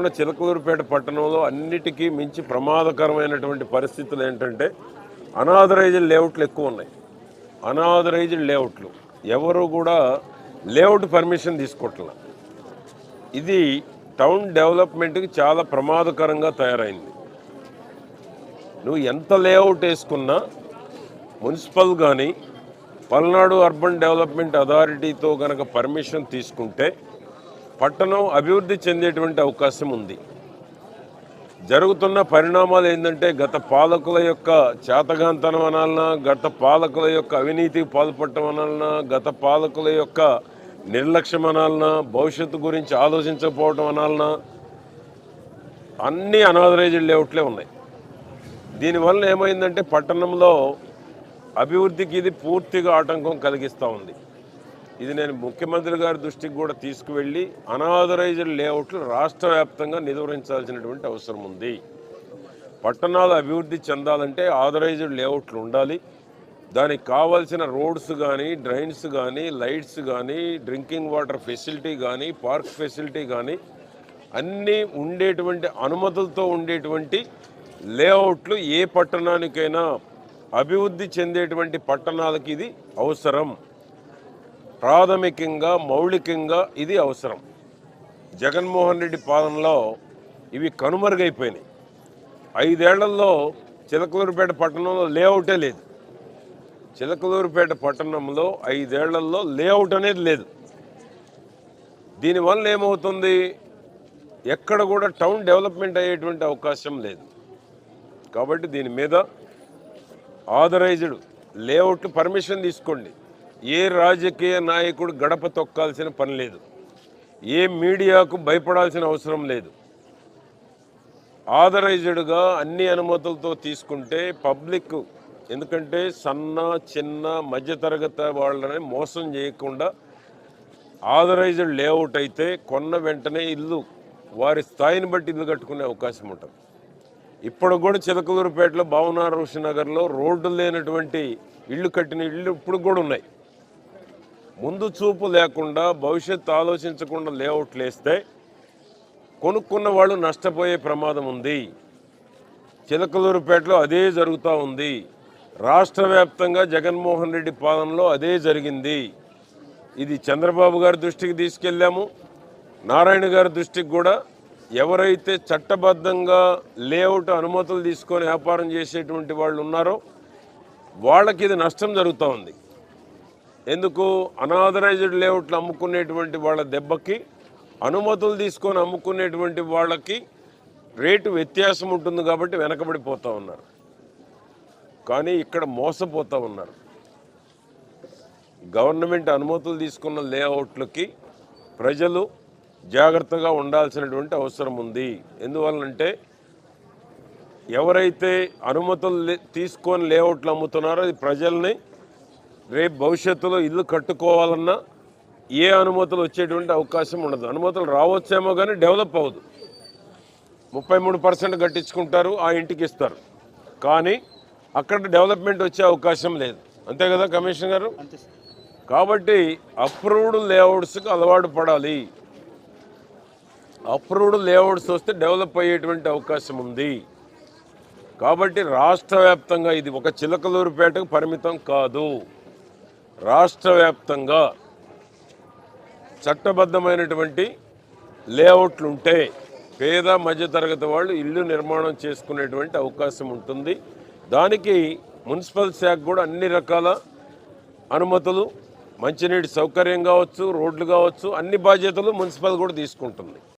ఉన్న పట్టణంలో అన్నిటికీ మించి ప్రమాదకరమైనటువంటి పరిస్థితులు ఏంటంటే అనాథరైజ్డ్ లేఅవుట్లు ఎక్కువ ఉన్నాయి. అనాథరైజ్డ్ లేఅవుట్లు. ఎవరు కూడా లేఅవుట్ పర్మిషన్ తీసుకోవట్ల ఇది టౌన్ డెవలప్మెంట్కి చాలా ప్రమాదకరంగా తయారైంది. నువ్వు ఎంత లేఅవుట్ వేసుకున్నా మున్సిపల్ కానీ పల్నాడు అర్బన్ డెవలప్మెంట్ అథారిటీతో కనుక పర్మిషన్ తీసుకుంటే పట్టణం అభివృద్ధి చెందేటువంటి అవకాశం ఉంది. జరుగుతున్న పరిణామాలు ఏంటంటే గత పాలకుల యొక్క చేతగాంతనం అనాలన్నా గత పాలకుల యొక్క అవినీతికి పాల్పడటం అనాలన్నా గత పాలకుల యొక్క నిర్లక్ష్యం అనాలన్నా భవిష్యత్తు గురించి ఆలోచించకపోవడం అనాలన్నా అన్ని అనాథరైజ్డ్ లేఅవుట్లే ఉన్నాయి. దీనివల్ల ఏమైందంటే పట్టణంలో అభివృద్ధికి ఇది పూర్తిగా ఆటంకం కలిగిస్తూ ఉంది. ఇది నేను ముఖ్యమంత్రి గారి దృష్టికి కూడా తీసుకువెళ్ళి అనాథరైజ్డ్ లేఅవుట్లు రాష్ట్ర వ్యాప్తంగా నిర్వహించాల్సినటువంటి అవసరం ఉంది. పట్టణాలు అభివృద్ధి చెందాలంటే ఆథరైజ్డ్ లేఅవుట్లు ఉండాలి. దానికి కావాల్సిన రోడ్స్ కానీ డ్రైన్స్ కానీ లైట్స్ కానీ డ్రింకింగ్ వాటర్ ఫెసిలిటీ కానీ పార్క్ ఫెసిలిటీ కానీ అన్నీ ఉండేటువంటి అనుమతులతో ఉండేటువంటి లేఅవుట్లు ఏ పట్టణానికైనా అభివృద్ధి చెందేటువంటి పట్టణాలకి ఇది అవసరం. ప్రాథమికంగా మౌలికంగా ఇది అవసరం. జగన్మోహన్ రెడ్డి పాలనలో ఇవి కనుమరుగైపోయినాయి. ఐదేళ్ళలో చిలకలూరుపేట పట్టణంలో లేఅవుటే లేదు. చిలకలూరుపేట పట్టణంలో ఐదేళ్ళలో లేఅవుట్ అనేది లేదు. దీనివల్ల ఏమవుతుంది? ఎక్కడ కూడా టౌన్ డెవలప్మెంట్ అయ్యేటువంటి అవకాశం లేదు. కాబట్టి దీని మీద ఆథరైజ్డ్ లేఅవుట్ పర్మిషన్ తీసుకోండి. ఏ రాజకీయ నాయకుడు గడప తొక్కాల్సిన పని లేదు. ఏ మీడియాకు భయపడాల్సిన అవసరం లేదు. ఆథరైజ్డ్గా అన్ని అనుమతులతో తీసుకుంటే పబ్లిక్ ఎందుకంటే సన్న చిన్న మధ్యతరగతి వాళ్ళని మోసం చేయకుండా ఆథరైజ్డ్ లేఅవుట్ అయితే కొన్న వెంటనే ఇల్లు వారి స్థాయిని బట్టి ఇల్లు కట్టుకునే అవకాశం ఉంటుంది. ఇప్పుడు కూడా చిలకలూరుపేటలో భావనారోషి నగర్లో రోడ్డు లేనటువంటి ఇల్లు కట్టిన ఇళ్ళు ఇప్పుడు కూడా ఉన్నాయి. ముందు చూపు లేకుండా భవిష్యత్తు ఆలోచించకుండా లేఅవుట్లు వేస్తే కొనుక్కున్న వాళ్ళు నష్టపోయే ప్రమాదం ఉంది. చిలకలూరుపేటలో అదే జరుగుతూ ఉంది. రాష్ట్ర వ్యాప్తంగా జగన్మోహన్ రెడ్డి పాలనలో అదే జరిగింది. ఇది చంద్రబాబు గారి దృష్టికి తీసుకెళ్ళాము. నారాయణ గారి దృష్టికి కూడా ఎవరైతే చట్టబద్ధంగా లేఅవుట్ అనుమతులు తీసుకొని వ్యాపారం చేసేటువంటి వాళ్ళు ఉన్నారో వాళ్ళకి ఇది నష్టం జరుగుతూ ఉంది. ఎందుకు అనాథరైజ్డ్ లేఅవుట్లు అమ్ముకునేటువంటి వాళ్ళ దెబ్బకి అనుమతులు తీసుకొని అమ్ముకునేటువంటి వాళ్ళకి రేటు వ్యత్యాసం ఉంటుంది కాబట్టి వెనకబడిపోతూ ఉన్నారు. కానీ ఇక్కడ మోసపోతూ ఉన్నారు. గవర్నమెంట్ అనుమతులు తీసుకున్న లేఅవుట్లకి ప్రజలు జాగ్రత్తగా ఉండాల్సినటువంటి అవసరం ఉంది. ఎందువల్లంటే ఎవరైతే అనుమతులు లే- తీసుకొని లేఅవుట్లు అమ్ముతున్నారో అది ప్రజల్ని రేపు భవిష్యత్తులో ఇల్లు కట్టుకోవాలన్నా ఏ అనుమతులు వచ్చేటువంటి అవకాశం ఉండదు. అనుమతులు రావచ్చేమో కానీ డెవలప్ అవ్వదు. ముప్పై మూడు పర్సెంట్ కట్టించుకుంటారు ఆ ఇంటికి ఇస్తారు. కానీ అక్కడ డెవలప్మెంట్ వచ్చే అవకాశం లేదు. అంతే కదా కమిషనర్ గారు? కాబట్టి అప్రూవ్డ్ లేఅవుట్స్కి అలవాటు పడాలి. అప్రూవ్డ్ లేఅవుట్స్ వస్తే డెవలప్ అయ్యేటువంటి అవకాశం ఉంది. కాబట్టి రాష్ట్ర వ్యాప్తంగా ఇది ఒక చిలకలూరుపేటకు పరిమితం కాదు. రాష్ట్ర వ్యాప్తంగా చట్టబద్ధమైనటువంటి లేఅవుట్లు ఉంటే పేద మధ్యతరగతి వాళ్ళు ఇల్లు నిర్మాణం చేసుకునేటువంటి అవకాశం ఉంటుంది. దానికి మున్సిపల్ శాఖ కూడా అన్ని రకాల అనుమతులు మంచినీటి సౌకర్యం కావచ్చు రోడ్లు కావచ్చు అన్ని బాధ్యతలు మున్సిపల్ కూడా తీసుకుంటుంది.